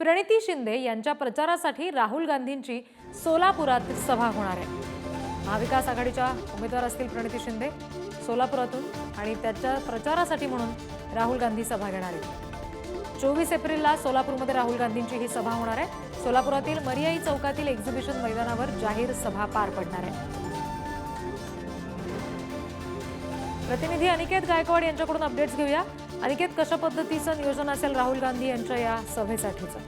प्रणिती शिंदे यांच्या प्रचारासाठी राहुल गांधींची सोलापुरात सभा होणार आहे. महाविकास आघाडीच्या उमेदवार असतील प्रणिती शिंदे सोलापुरातून आणि त्याच्या प्रचारासाठी म्हणून राहुल गांधी सभा घेणार आहेत. चोवीस एप्रिलला सोलापूरमध्ये राहुल गांधींची ही सभा होणार आहे. सोलापुरातील मरियाई चौकातील एक्झिबिशन मैदानावर जाहीर सभा पार पडणार आहे. प्रतिनिधी अनिकेत गायकवाड यांच्याकडून अपडेट्स घेऊया. अनिकेत कशा पद्धतीचं नियोजन असेल राहुल गांधी यांच्या या सभेसाठीचं?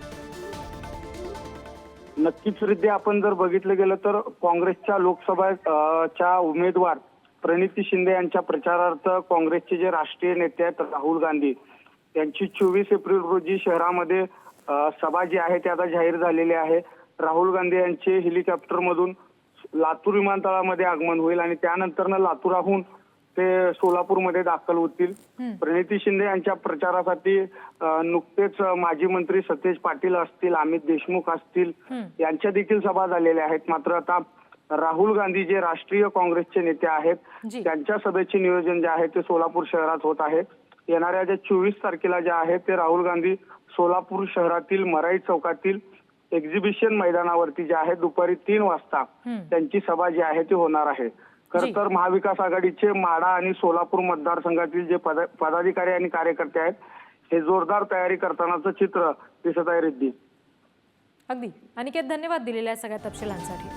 नक्कीच रिद्धी आपण जर बघितलं गेलं तर काँग्रेसच्या लोकसभा उमेदवार प्रणिती शिंदे यांच्या प्रचारार्थ काँग्रेसचे जे राष्ट्रीय नेते आहेत राहुल गांधी त्यांची चोवीस एप्रिल रोजी शहरामध्ये सभा जी आहे ती आता जाहीर झालेली आहे. राहुल गांधी यांचे हेलिकॉप्टरमधून लातूर विमानतळामध्ये आगमन होईल आणि त्यानंतर लातूराहून ते सोलापूरमध्ये दाखल होतील. प्रणिती शिंदे यांच्या प्रचारासाठी नुकतेच माजी मंत्री सतेज पाटील असतील अमित देशमुख असतील यांच्या देखील सभा झालेल्या आहेत. मात्र आता राहुल गांधी जे राष्ट्रीय काँग्रेसचे नेते आहेत. त्यांच्या सभेचे नियोजन जे आहे ते सोलापूर शहरात होत आहे. येणाऱ्या ज्या चोवीस तारखेला जे आहे ते राहुल गांधी सोलापूर शहरातील मराई चौकातील एक्झिबिशन मैदानावरती जे आहे दुपारी तीन वाजता. त्यांची सभा जी आहे ती होणार आहे. खर. तर महाविकास आघाडीचे माडा आणि सोलापूर मतदारसंघातील जे पद- पदाधिकारी आणि कार्यकर्ते आहेत हे जोरदार तयारी करतानाचं चित्र दिसत आहे रिद्धी. अगदी. अनिकेत धन्यवाद दिलेल्या सगळ्या तपशिलांसाठी.